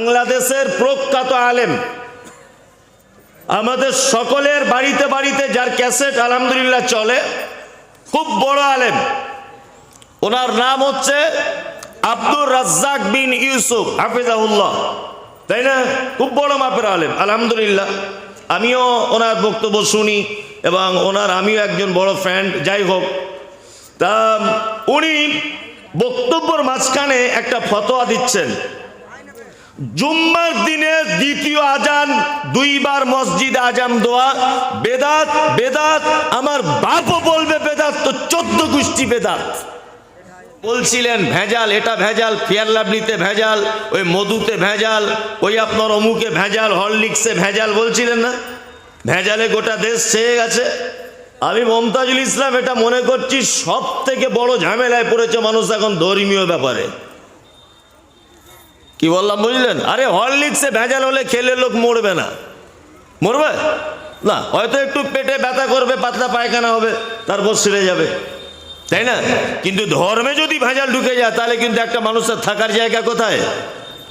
বাংলাদেশের প্রখ্যাত আলেম। আমাদের সকলের বাড়িতে বাড়িতে যার ক্যাসেট আলহামদুলিল্লাহ চলে, খুব বড় আলেম। ওনার নাম হচ্ছে আব্দুর রাজ্জাক বিন ইউসুফ, হাফিজাহুল্লাহ। তাই না? খুব বড় মাপের আলেম, আলহামদুলিল্লাহ। আমিও ওনার বক্তব্য শুনি এবং ওনার আমিও একজন বড় ফ্রেন্ড যাই হোক। তা উনি বক্তব্যর মাঝখানে একটা ফতোয়া দিচ্ছেন। জুম্মার দিনে দ্বিতীয় আজান, দুইবার মসজিদ আজান দোয়া। বেদাত বেদাত, আমার বাপও বলবে বেদাত, তো চোদ্দ গোষ্ঠী বেদাত। বলছিলেন, ভেজাল, এটা ভেজাল, ফিয়ার লাভলিতে ভেজাল, ওই মধুতে ভেজাল, ওই আপনার অমুকে ভেজাল, হরলিক্সে ভেজাল। বলছিলেন না? ভেজালে গোটা দেশ ছেয়ে গেছে। আমি মমতাজুল ইসলাম এটা মনে করছি সব থেকে বড় ঝামেলায় পড়েছে মানুষ এখন ধর্মীয় ব্যাপারে। কি বললাম বুঝলেন? আরে হরলিক্সে ভেজাল হলে খেলে লোক মরবে না। মরবে? না, হয়তো একটু পেটে ব্যথা করবে, পাতলা পায়খানা হবে, তারপর সেরে যাবে। তাই না? কিন্তু ধর্মে যদি ভেজাল ঢুকে যায়, তাহলে কিন্তু একটা মানুষের থাকার জায়গা কোথায়?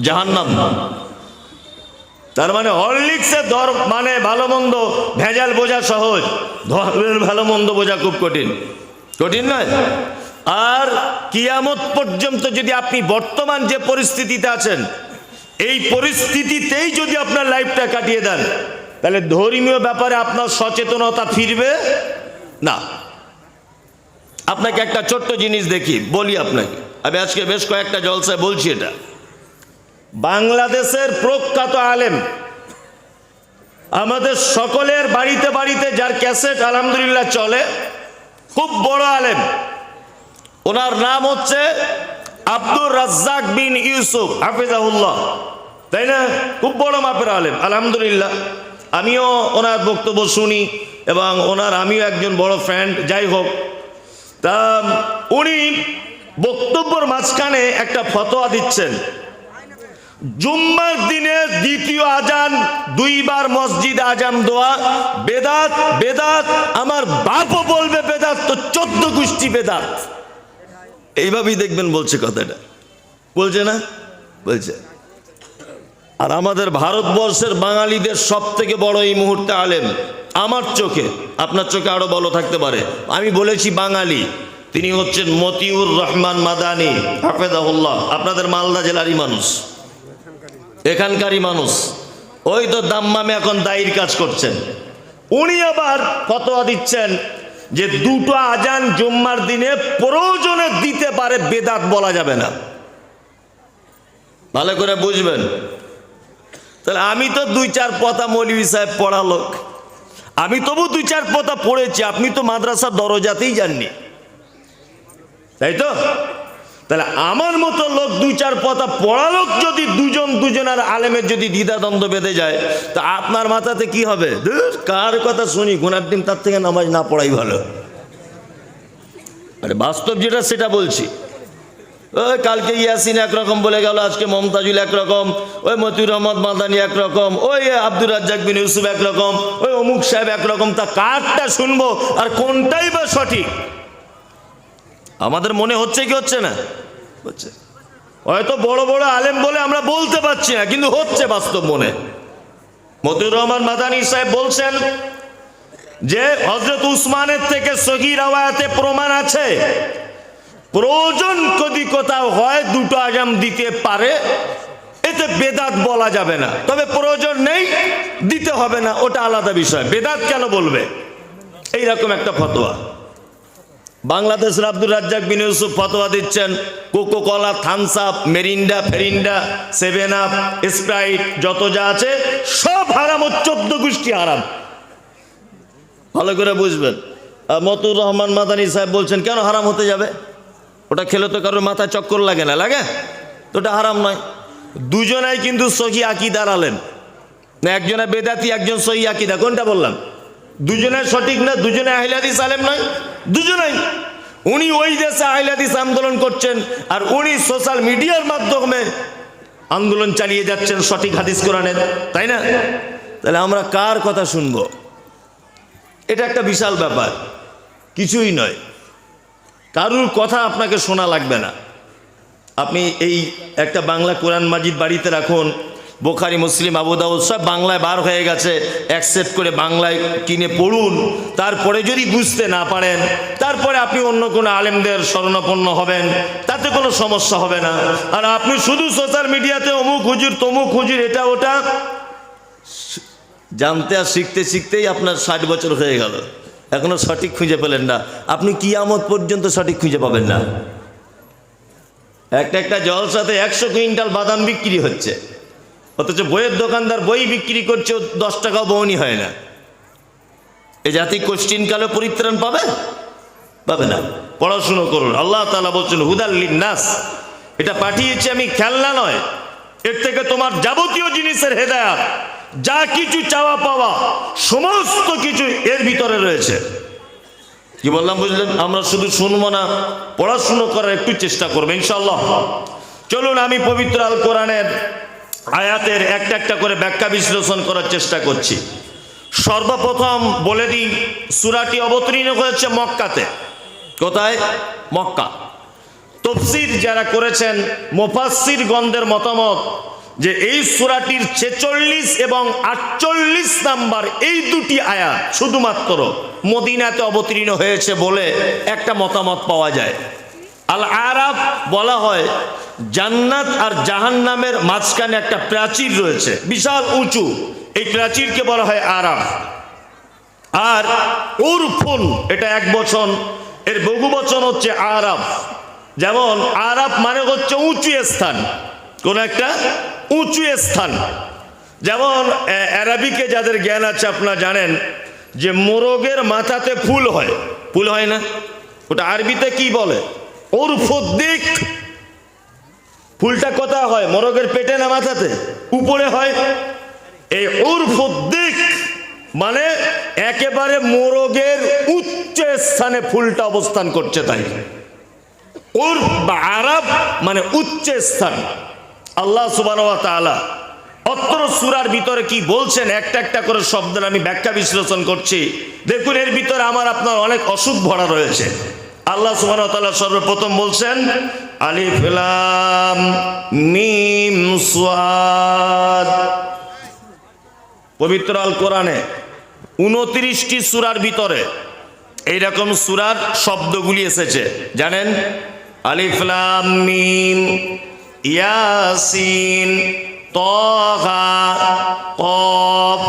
জাহান্নাম। তার মানে হরলিক্সের ধর্ম মানে ভালো মন্দ, ভেজাল বোঝা সহজ। ধর্মের ভালো মন্দ বোঝা খুব কঠিন। কঠিন নয়? আর কিয়ামত পর্যন্ত যদি আপনি বর্তমান যে পরিস্থিতিতে আছেন, এই পরিস্থিতিতেই যদি আপনার লাইফটা কাটিয়ে দেন, তাহলে ধর্মীয় ব্যাপারে আপনার সচেতনতা ফিরবে? না। আপনাকে একটা ছোট্ট জিনিস দেখি, বলি আপনাকে। আমি আজকে বেশ কয়েকটা জলসায় বলছি এটা। বাংলাদেশের প্রখ্যাত আলেম, আমাদের সকলের বাড়িতে বাড়িতে যার ক্যাসেট আলহামদুলিল্লাহ চলে, খুব বড় আলেম। ওনার নাম হচ্ছে আব্দুর রাজ্জাক বিন ইউসুফ, হাফিজাহুল্লাহ। তাই না? খুব বড় মাপের আলেম, আলহামদুলিল্লাহ। আমিও ওনার বক্তব্য শুনি এবং ওনার আমিও একজন বড় ফ্রেন্ড যাই হোক। তা, উনি বক্তব্যর মাঝখানে একটা ফতোয়া দিচ্ছেন। জুম্মার দিনে দ্বিতীয় আজান, দুইবার মসজিদ আজান দোয়া বেদাত বেদাত, আমার বাপও বলবে বেদাত, তো চোদ্দ গোষ্ঠী বেদাত। এইভাবেই দেখবেন বলছে কথাটা। বলছে না? বলছে। আর আমাদের ভারতবর্ষের বাঙালিদের সব থেকে বড় এই মুহূর্তে আলেম আমার চোখে, আপনার চোখে আরও বলো থাকতে পারে। আমি বলেছি বাঙালি, তিনি হচ্ছেন মতিউর রহমান মাদানি, হাফেজাহুল্লাহ, আপনাদের মালদা জেলারই মানুষ, এখানকারই মানুষ। ওই তো দাম্মামে এখন দায়ীর কাজ করছেন। উনি আবার ফতোয়া দিচ্ছেন যে দুটো আজান জুম্মার দিনে প্রয়োজনে দিতে পারে, বেদাত বলা যাবে না। ভালো করে বুঝবেন। তাহলে আমি তো দুই চার পথা মলিবি সাহেব পড়া লোক। আমি তবু দুই চার পতা পড়েছি, আপনি তো মাদ্রাসার দরজাতেই যাননি। তাই তো? তাহলে আমার মতো লোক দুই চার পথা পড়া লোক যদি দুজন দুজনের আলেমের যদি দ্বিধাদ্বন্দ্ব বেঁধে যায়, তা আপনার মাথাতে কি হবে? কার কথা শুনি, গুনার দিন তার থেকে নামাজ না পড়াই ভালো। আরে বাস্তব যেটা সেটা বলছি। ওই কালকে ইয়াসিন একরকম বলে গেল, আজকে মমতাজুল একরকম, ওই মতিউর রহমদ মাদানি একরকম, ওই আব্দুর রাজ্জাক বিন ইউসুফ একরকম, ওই অমুক সাহেব একরকম, তা কারটা শুনব আর কোনটাই বা সঠিক? আমাদের মনে হচ্ছে কি হচ্ছে না? হচ্ছে। হয়তো বড় বড় আলেম বলে আমরা বলতে পারছি না, কিন্তু হচ্ছে বাস্তব মনে। মতিউর রহমান মাদানী সাহেব বলছেন যে হজরত উসমানের থেকে সহি রাওয়ায়াতে প্রমাণ আছে। প্রয়োজন যদি কোথাও হয়, দুটো আজাম দিতে পারে। এতে বেদাত বলা যাবে না। তবে প্রয়োজন নেই, দিতে হবে না, ওটা আলাদা বিষয়। বেদাত কেন বলবে? এইরকম একটা ফতোয়া। বাংলাদেশের আব্দুর রাজ্জাক বিন ইউসুফ ফতোয়া দিচ্ছেন Coca Cola Thums Up, Mirinda, ফেরিন্ডা, seven up, Sprite, যত যা আছে, সব হারাম ও চোদ্দ গোষ্ঠী হারাম। ভালো করে বুঝবেন। মতুর রহমান মাদানী সাহেব বলছেন, কেন হারাম হতে যাবে? ওটা খেলে তো কারোর মাথায় চক্কর লাগে না, লাগে? তো ওটা হারাম নয়। দুজনাই কিন্তু সহি আকিদার দাঁড়ালেন না একজনে বেদাতি, একজন সহি আকিদা, কোনটা বললাম? দুজনের সঠিক না দুজনে আহিলাদিস আলেম নয়? দুজনেই। উনি ওই দেশে আহিলাদিস আন্দোলন করছেন আর উনি সোশ্যাল মিডিয়ার মাধ্যমে আন্দোলন চালিয়ে যাচ্ছেন সঠিক হাদিস কোরআনের, তাই না? তাহলে আমরা কার কথা শুনব? এটা একটা বিশাল ব্যাপার, কিছুই নয়। কারুর কথা আপনাকে শোনা লাগবে না। আপনি এই একটা বাংলা কোরআন মাজিদ বাড়িতে রাখুন বোখারি, মুসলিম, আবু দাউদ, সব বাংলায় বার হয়ে গেছে। অ্যাকসেপ্ট করে বাংলায় কিনে পড়ুন। তারপরে যদি বুঝতে না পারেন, তারপরে আপনি অন্য কোনো আলেমদের শরণাপন্ন হবেন। তাতে কোনো সমস্যা হবে না। আর আপনি শুধু সোশ্যাল মিডিয়াতে অমুক হুজুর, তমুক হুজুর, এটা, ওটা, জানতে আর শিখতে শিখতেই আপনার ষাট বছর হয়ে গেল। এখনও সঠিক খুঁজে পেলেন না। আপনি কিয়ামত পর্যন্ত সঠিক খুঁজে পাবেন না। একটা একটা জলসাতে একশো কুইন্টাল বাদাম বিক্রি হচ্ছে। অথচ বইয়ের দোকানদার বই বিক্রি করছে দশ টাকাও বউনি হয় না। এ জাতি কোশ্চিন কালে পরিত্রাণ পাবে? পাবে না। পড়াশুনো করুন। আল্লাহ তালা বলছেন হুদাল্লিন নাস এটা পাঠিয়েছি আমি খেলনা নয়। এর থেকে তোমার যাবতীয় জিনিসের হেদায়াত, যা কিছু চাওয়া পাওয়া, সমস্ত কিছু এর ভিতরে রয়েছে। কি বললাম, বুঝলেন? আমরা শুধু শুনব না, পড়াশুনো করার একটু চেষ্টা করব ইনশাল্লাহ চলুন, আমি পবিত্র আল কোরআনের আয়াতের একটা একটা করে ব্যাখ্যা বিশ্লেষণ করার চেষ্টা করছি। সর্বপ্রথম বলে দিই, সুরাটি অবতীর্ণ হয়েছে মক্কাতে। কোথায়? মক্কা। তফসির যারা করেছেন মোফাসির গন্ধের মতামত যে এই সুরাটির ছেচল্লিশ এবং আটচল্লিশ নাম্বার এই দুটি আয়াত শুধুমাত্র মদিনাতে অবতীর্ণ হয়েছে বলে একটা মতামত পাওয়া যায়। আল আরাব বলা হয় জান্নাত আর জাহান্নামের মাঝখানে একটা প্রাচীর রয়েছে। বিশাল উঁচু। এই প্রাচীরকে বলা হয় আরাব আর ওর উরফুন, এটা এক বচন। এর বহু বচন হচ্ছে আরাব যেমন আরাব মানে হচ্ছে উঁচু স্থান। কোন একটা উঁচু স্থান। যেমন অ্যারাবিকে যাদের জ্ঞান আছে আপনারা জানেন যে মোরগের মাথাতে ফুল হয়। ফুল হয় না? ওটা আরবিতে কি বলে? উরফুদ্দিক। ফুলটা কোথায় হয়? মোরগের পেটে না মাথাতে? উপরে হয়। এই উর্ফুদ্দিক মানে একেবারে মোরগের উচ্চ স্থানে ফুলটা অবস্থান করছে তাই। উর্ফ বা আরব মানে উচ্চ স্থান। আল্লাহ তাআলা অত্র সুরার ভিতরে কি বলছেন? একটা একটা করে শব্দের আমি ব্যাখ্যা বিশ্লেষণ করছি। দেখুন, এর ভিতরে আমার আপনার অনেক অসুখ ভরা রয়েছে। আল্লাহ সুবাহ সর্বপ্রথম বলছেন আলিফ, লাম, মিম সাদ পবিত্র আল কোরআনে উনত্রিশটি সুরার ভিতরে এইরকম সুরার শব্দগুলি এসেছে। জানেন? আলিফলাম মিম, ইয়াসিন, তহা, কফ,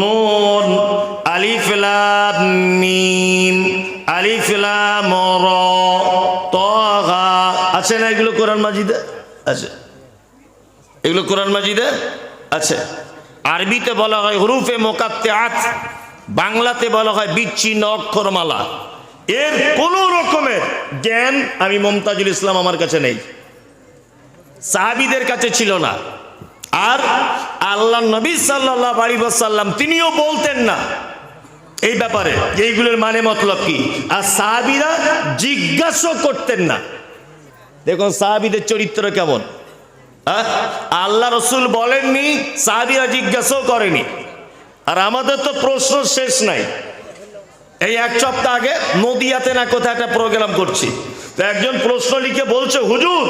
নুন আলিফলাম মিম আলিফলাম র। তহা আছে না এগুলো কোরআন মাজিদে? আছে। এগুলো কোরআন মাজিদে? আছে। আরবিতে বলা হয় হুরুফে মোকাত্তে আত বাংলাতে বলা হয় বিচ্ছিন্ন অক্ষরমালা। এর কোন রকমের জ্ঞান আমি মমতাজুল ইসলাম আমার কাছে নেই। সাহাবিদের কাছে ছিল না। আর আল্লাহ নবী সাল্লাহ আলী সাল্লাম তিনিও বলতেন না এই ব্যাপারে এইগুলোর মানে মতলব কি? আর সাহাবিরা জিজ্ঞাসা করতেন না। দেখুন, সাহাবিদের চরিত্র কেমন? হ্যাঁ? আল্লাহ রসুল বলেননি, সাহাবিরা জিজ্ঞাসাও করেনি। আর আমাদের তো প্রশ্ন শেষ নাই। এই এক সপ্তাহ আগে নদিয়াতে না কোথায় একটা প্রোগ্রাম করছি। তো একজন প্রশ্ন লিখে বলছে, হুজুর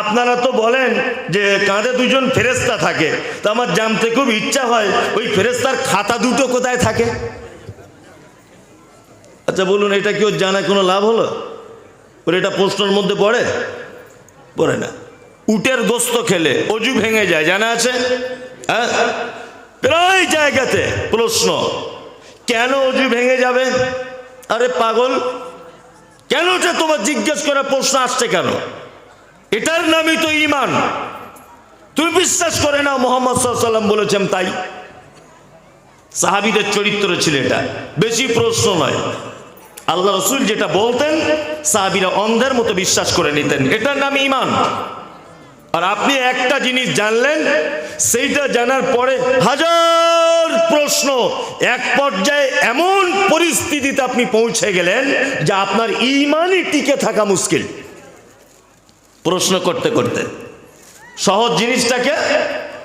আপনারা তো বলেন যে কাঁধে দুজন ফেরেস্তা থাকে। তো আমার জানতে খুব ইচ্ছা হয়, ওই ফেরেস্তার খাতা দুটো কোথায় থাকে? আচ্ছা বলুন, এটা কি ওর জানায় কোনো লাভ হলো? ওর এটা প্রশ্নের মধ্যে পড়ে? পড়ে না। উটের গোস্ত খেলে অজু ভেঙে যায়, জানা আছে? হ্যাঁ? প্রায় জায়গাতে প্রশ্ন, কেন অজু ভেঙে যাবে? আরে পাগল, কেন এটা তোমার জিজ্ঞেস করার প্রশ্ন আসছে কেন? এটার নামই তো ইমান তুমি বিশ্বাস করে না মোহাম্মদ সাল্লাম বলেছেন তাই। সাহাবিদের চরিত্র ছিল এটা। বেশি প্রশ্ন নয়। আল্লাহ রসুল যেটা বলতেন, সাহাবিরা অন্ধের মতো বিশ্বাস করে নিতেন। এটার নাম ইমান আর আপনি একটা জিনিস জানলেন, সেইটা জানার পরে হাজার প্রশ্ন। এক পর্যায়ে এমন পরিস্থিতিতে আপনি পৌঁছে গেলেন যে আপনার ইমানই টিকে থাকা মুশকিল। প্রশ্ন করতে করতে। সহজ জিনিসটাকে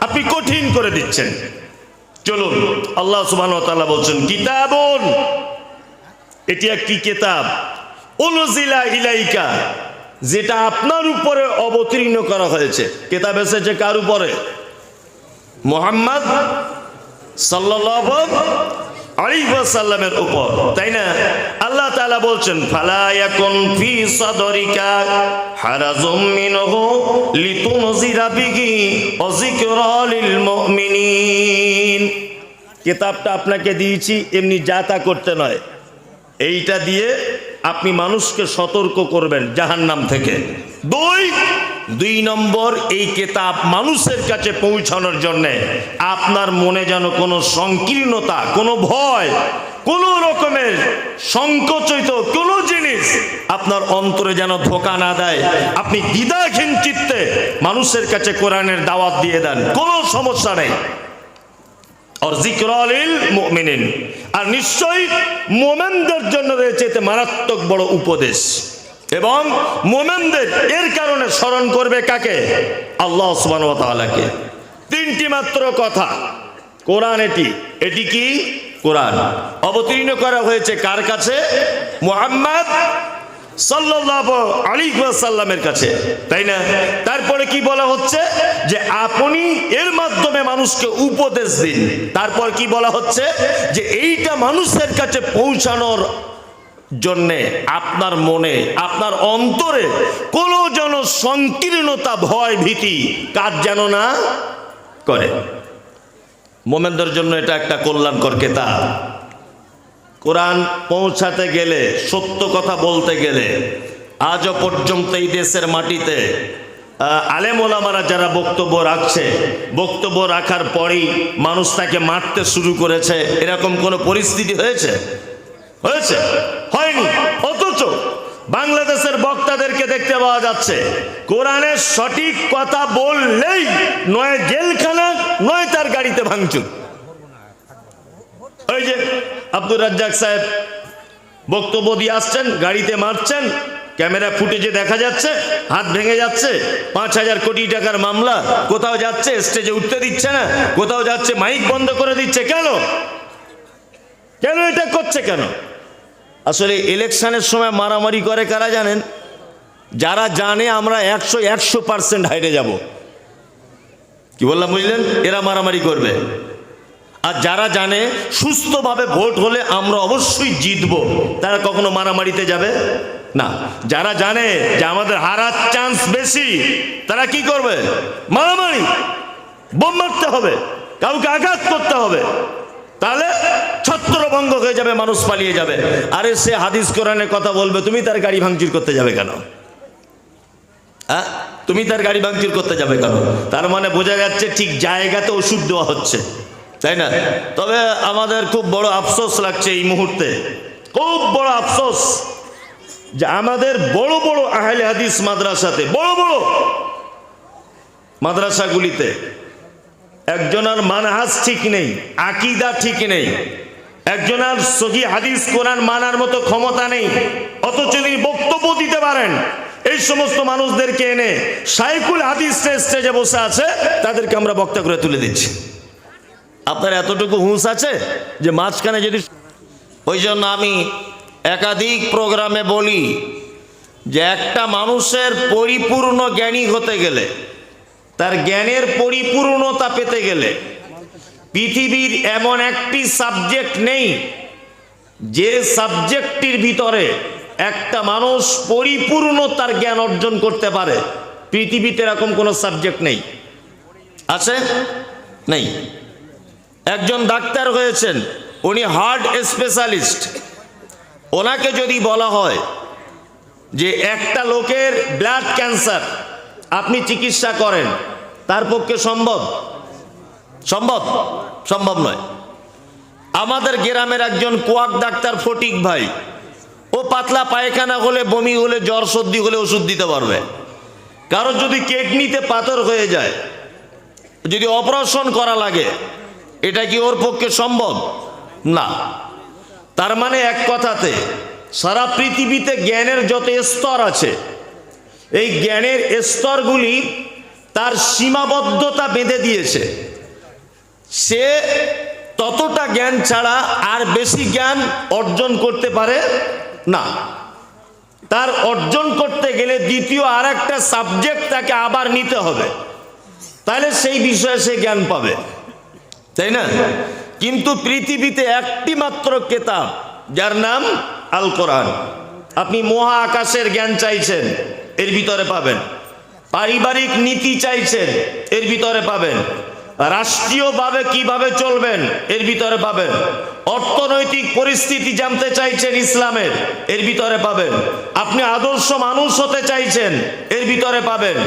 আপনি কঠিন করে দিচ্ছেন। চলুন, আল্লাহ সুবাহ বলছেন, কিতাবন এটি একটি কেতাব। অনুজিলা ইলাইকা, যেটা আপনার উপরে অবতীর্ণ করা হয়েছে। কেতাব এসেছে কার উপরে? মোহাম্মদ ওয়াসাল্লামের উপর, তাই না? আল্লাহ তাআলা বলছেন, ফালা ইয়াকুন ফি সাদরিকা আপনাকে দিয়েছি, এমনি যা তা করতে নয়। এইটা দিয়ে আপনি মানুষকে সতর্ক করবেন জাহান্নাম থেকে। দুই দুই নম্বর, এই কেতাব মানুষের কাছে পৌঁছানোর জন্য আপনার মনে যেন কোনো সংকীর্ণতা, কোনো ভয়, কোনো রকমের সংকোচিত কোনো জিনিস আপনার অন্তরে যেন ধোকা না দেয়। আপনি দ্বিধাহীন চিত্তে মানুষের কাছে কোরআনের দাওয়াত দিয়ে দেন, কোনো সমস্যা নেই। আর মুমিনিন। আর নিশ্চয়ই মোমেনদের জন্য রয়েছে এতে মারাত্মক বড় উপদেশ। এবং মোমেনদের এর কারণে স্মরণ করবে কাকে? আল্লাহ ওয়া তাআলাকে। তিনটি মাত্র কথা। কোরআন এটি। এটি কি? কোরআন। অবতীর্ণ করা হয়েছে কার কাছে? মুহাম্মদ ওয়াসাল্লামের কাছে, তাই না? তারপরে কি বলা হচ্ছে? যে আপনি এর মাধ্যমে মানুষকে উপদেশ দিন। তারপর কি বলা হচ্ছে? যে এইটা মানুষের কাছে পৌঁছানোর জন্যে আপনার মনে, আপনার অন্তরে কোনো যেন সংকীর্ণতা, ভয়, ভীতি, কাজ যেন না করে। মোমেনদের জন্য এটা একটা কল্যাণকর কেতাব। কোরআন পৌঁছাতে গেলে, সত্য কথা বলতে গেলে, আজও পর্যন্ত এই দেশের মাটিতে আলেম ওলামারা যারা বক্তব্য রাখছে, বক্তব্য রাখার পরেই মানুষ তাকে মারতে শুরু করেছে, এরকম কোনো পরিস্থিতি হয়েছে? হয়েছে? হয়নি। অথচ বাংলাদেশের বক্তাদেরকে দেখতে পাওয়া যাচ্ছে, কোরআনের সঠিক কথা বললেই নয় জেলখানা, নয় তার গাড়িতে ভাঙচুর। ওই যে আব্দুর রাজ্জাক সাহেব বক্তব্য দিয়ে আসছেন, গাড়িতে মারছেন, ক্যামেরা ফুটেজে দেখা যাচ্ছে, হাত ভেঙে যাচ্ছে, পাঁচ হাজার কোটি টাকার মামলা, কোথাও যাচ্ছে, স্টেজে উঠতে দিচ্ছে না, কোথাও যাচ্ছে, মাইক বন্ধ করে দিচ্ছে, কেন? কেন এটা করছে কেন? আসলে ইলেকশনের সময় মারামারি করে কারা জানেন? যারা জানে আমরা একশো একশো পার্সেন্ট হাইটে যাব। কি বললাম বুঝলেন? এরা মারামারি করবে। আর যারা জানে সুস্থভাবে ভোট হলে আমরা অবশ্যই জিতবো, তারা কখনো মারামারিতে যাবে? না। যারা জানে যে আমাদের হারার চান্স বেশি, তারা কি করবে? মারামারি। বোম মারতে হবে। কাউকে আঘাত করতে হবে। তাহলে ছত্রভঙ্গ হয়ে যাবে, মানুষ পালিয়ে যাবে। আরে সে হাদিস কোরআনের কথা বলবে, তুমি তার গাড়ি ভাঙচুর করতে যাবে কেন? হ্যাঁ তুমি তার গাড়ি ভাঙচুর করতে যাবে কেন? তার মানে বোঝা যাচ্ছে ঠিক জায়গাতে ওষুধ দেওয়া হচ্ছে। তাই না? তবে আমাদের খুব বড় আফসোস লাগছে এই মুহূর্তে। খুব বড় আফসোস যে আমাদের বড় বড় আহলে হাদিস মাদ্রাসাতে, বড় বড় মাদ্রাসাগুলিতে একজনের মানহাজ ঠিক নেই, আকিদা ঠিক নেই, একজনের সহি হাদিস কোরআন মানার মতো ক্ষমতা নেই, অথচ তিনি বক্তব্য দিতে পারেন। এই সমস্ত মানুষদেরকে এনে সাইকুল হাদিস স্টেজে বসে আছে, তাদেরকে আমরা বক্তা করে তুলে দিচ্ছি। আপনার এতটুকু হুঁশ আছে যে মাঝখানে যদি ওই জন্য আমি একাধিক প্রোগ্রামে বলি যে একটা মানুষের পরিপূর্ণ জ্ঞানী হতে গেলে, তার জ্ঞানের পরিপূর্ণতা পেতে গেলে পৃথিবীর এমন একটি সাবজেক্ট নেই যে সাবজেক্টটির ভিতরে একটা মানুষ পরিপূর্ণ তার জ্ঞান অর্জন করতে পারে। পৃথিবীতে এরকম কোনো সাবজেক্ট নেই। আছে? নেই। একজন ডাক্তার হয়েছেন, উনি হার্ট স্পেশালিস্ট। ওনাকে যদি বলা হয় যে একটা লোকের ব্লাড ক্যান্সার, আপনি চিকিৎসা করেন, তার পক্ষে সম্ভব? সম্ভব? সম্ভব নয়। আমাদের গ্রামের একজন কোয়াক ডাক্তার ফটিক ভাই, ও পাতলা পায়খানা হলে, বমি হলে, জ্বর সর্দি হলে ওষুধ দিতে পারবে। কারোর যদি কিডনিতে পাথর হয়ে যায়, যদি অপারেশন করা লাগে এটা কি ওর পক্ষে সম্ভব? না। তার মানে এক কথাতে, সারা পৃথিবীতে জ্ঞানের যত স্তর আছে, এই জ্ঞানের স্তরগুলি তার সীমাবদ্ধতা বেঁধে দিয়েছে। সে ততটা জ্ঞান ছাড়া আর বেশি জ্ঞান অর্জন করতে পারে না। তার অর্জন করতে গেলে দ্বিতীয় আর একটা সাবজেক্ট তাকে আবার নিতে হবে। তাহলে সেই বিষয়ে সে জ্ঞান পাবে। তাই না? কিন্তু পৃথিবীতে একটি মাত্র কেতাব, যার নাম আল কোরআন আপনি মহা আকাশের জ্ঞান চাইছেন, এর ভিতরে পাবেন। পারিবারিক নীতি চাইছেন, এর ভিতরে পাবেন। রাষ্ট্রীয়ভাবে কীভাবে চলবেন, এর ভিতরে পাবেন। অর্থনৈতিক পরিস্থিতি জানতে চাইছেন ইসলামের, এর ভিতরে পাবেন। আপনি আদর্শ মানুষ হতে চাইছেন, এর ভিতরে পাবেন।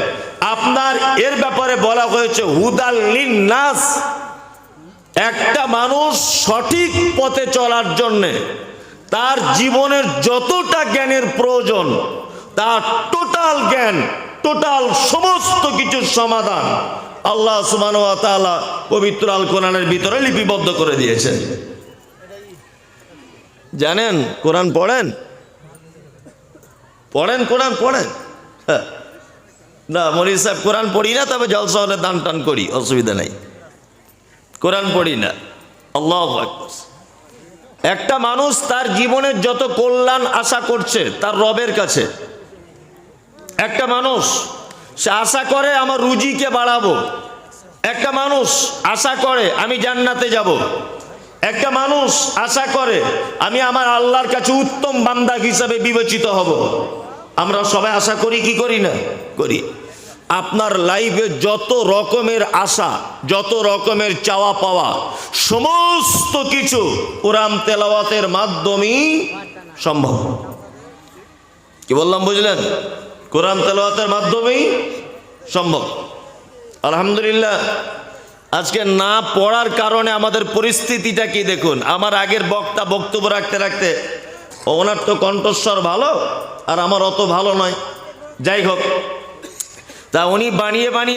আপনার এর ব্যাপারে বলা হয়েছে হুদাল্লিন নাস একটা মানুষ সঠিক পথে চলার জন্যে তার জীবনের যতটা জ্ঞানের প্রয়োজন, তার টোটাল জ্ঞান টোটাল সমস্ত কিছুর সমাধান আল্লাহ সুবান পবিত্র আল কোরআনের ভিতরে লিপিবদ্ধ করে দিয়েছেন। জানেন কোরআন পড়েন? পড়েন কোরআন, পড়েন। হ্যাঁ। না মরি সাহেব, কোরআন পড়ি না, তবে জলসা হলে দান টান করি, অসুবিধা নাই। কোরআন পড়ি না। আল্লাহ একটা মানুষ তার জীবনের যত কল্যাণ আশা করছে, তার রবের কাছে। একটা মানুষ, সে আশা করে আমার রুজিকে বাড়াবো। একটা মানুষ আশা করে আমি জান্নাতে যাব। একটা মানুষ আশা করে আমি আমার আল্লাহর কাছে উত্তম বান্দা হিসাবে বিবেচিত হব। আমরা সবাই আশা করি কি করি না? করি। আপনার লাইফে যত রকমের আশা, যত রকমের চাওয়া পাওয়া, সমস্ত কিছু কোরআন তেলাওয়াতের মাধ্যমেই সম্ভব। কি বললাম, বুঝলেন? কোরআন তেলাওয়াতের মাধ্যমেই সম্ভব। আলহামদুলিল্লাহ, আজকে না পড়ার কারণে আমাদের পরিস্থিতিটা কি দেখুন? আমার আগের বক্তা বক্তব্য রাখতে রাখতে ওনার তো কণ্ঠস্বর ভালো, আর আমার অত ভালো নয়। যাই হোক তা উনি বানিয়ে বানিয়ে